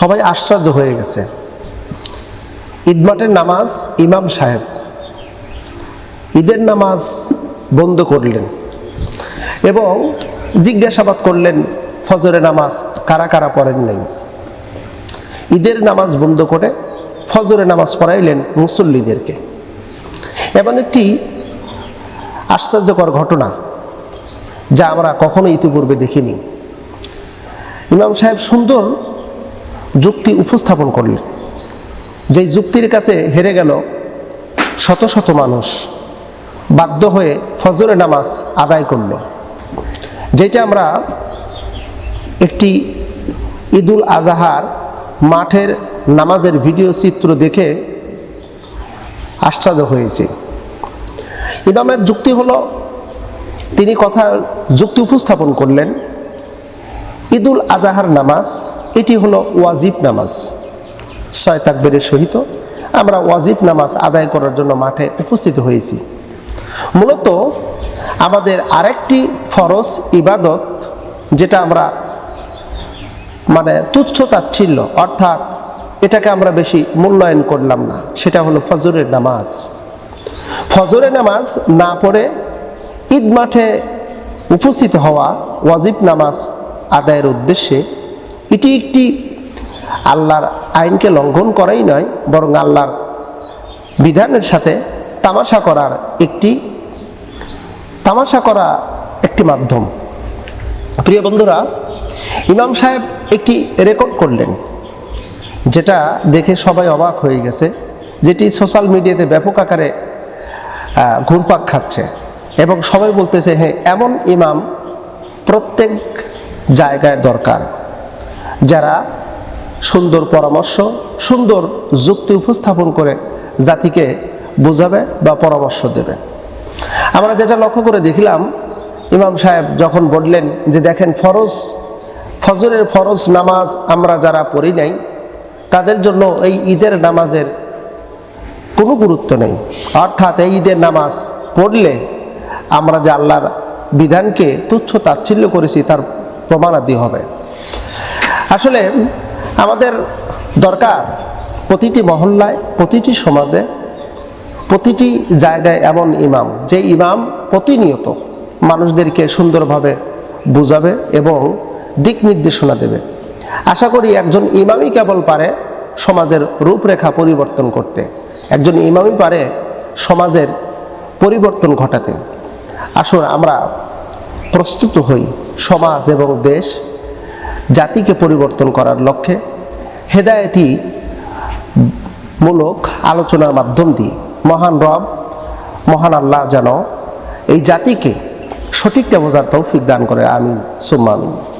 সবাই আশ্চর্য হয়ে গেছে। ঈদমাটের নামাজ ইমাম সাহেব ঈদের নামাজ বন্ধ করলেন এবং জিজ্ঞাসাবাদ করলেন, ফজরের নামাজ কারা কারা পড়েন নাই? ঈদের নামাজ বন্ধ করে ফজরের নামাজ পড়াইলেন মুসল্লিদেরকে। এবং একটি আশ্চর্যকর ঘটনা যা আমরা কখনো ইতিপূর্বে দেখিনি। ইমাম সাহেব সুন্দর যুক্তি উপস্থাপন করলেন। যেই যুক্তির কাছে হেরে গেল শত শত মানুষ বাধ্য হয়ে ফজরে নামাজ আদায় করল। যেটা আমরা একটি ঈদুল আজহার মাঠের নামাজের ভিডিও চিত্র দেখে আশ্চর্য হয়েছে। ইমামের যুক্তি হলো, তিনি কথা যুক্তি উপস্থাপন করলেন, ঈদুল আজহার নামাজ এটি হলো ওয়াজিব নামাজ। ছয় তাকবেরের সহিত আমরা ওয়াজিব নামাজ আদায় করার জন্য মাঠে উপস্থিত হয়েছি। মূলত আমাদের আরেকটি ফরজ ইবাদত যেটা আমরা মানে তুচ্ছ তাচ্ছিল্য, অর্থাৎ এটাকে আমরা বেশি মূল্যায়ন করলাম না, সেটা হলো ফজরের নামাজ। ফজরের নামাজ না পড়ে ঈদ মাঠে উপস্থিত হওয়া ওয়াজিব নামাজ আদায়ের উদ্দেশ্যে এটি একটি আল্লাহর আইনকে লঙ্ঘন করাই নয়, বরং আল্লাহর বিধানের সাথে তামাশা করার একটি, তামাশা করা একটি মাধ্যম। প্রিয় বন্ধুরা, ইমাম সাহেব একটি রেকর্ড করলেন, যেটা দেখে সবাই অবাক হয়ে গেছে, যেটি সোশ্যাল মিডিয়াতে ব্যাপক আকারে ঘুরপাক খাচ্ছে এবং সবাই বলতেছে হ্যাঁ এমন ইমাম প্রত্যেক জায়গায় দরকার। যারা সুন্দর পরামর্শ, সুন্দর যুক্তি উপস্থাপন করে জাতিকে বোঝাবে বা পরামর্শ দেবে। আমরা যেটা লক্ষ্য করে দেখলাম, ইমাম সাহেব যখন বললেন যে দেখেন ফরজ, ফজরের ফরজ নামাজ আমরা যারা পড়ি নাই, তাদের জন্য এই ঈদের নামাজের কোনো গুরুত্ব নেই। অর্থাৎ এই ঈদের নামাজ পড়লে আমরা যে আল্লাহর বিধানকে তুচ্ছ তাচ্ছিল্য করেছি, তার প্রমাণাদি হবে। আসলে আমাদের দরকার প্রতিটি মহল্লায়, প্রতিটি সমাজে, প্রতিটি জায়গায় এমন ইমাম, যে ইমাম প্রতিনিয়ত মানুষদেরকে সুন্দরভাবে বুঝাবে এবং দিক নির্দেশনা দেবে। আশা করি একজন ইমামই কেবল পারে সমাজের রূপরেখা পরিবর্তন করতে, একজন ইমামই পারে সমাজের পরিবর্তন ঘটাতে। আসুন আমরা প্রস্তুত হই সমাজ এবং দেশ জাতিকে পরিবর্তন করার লক্ষ্যে হেদায়তি মূলক আলোচনার মাধ্যম দিয়ে মহান রব, মহান আল্লাহ যেন এই জাতিকে সঠিকটা বোঝার তৌফিক দান করে আমি সুম্মা আমিন।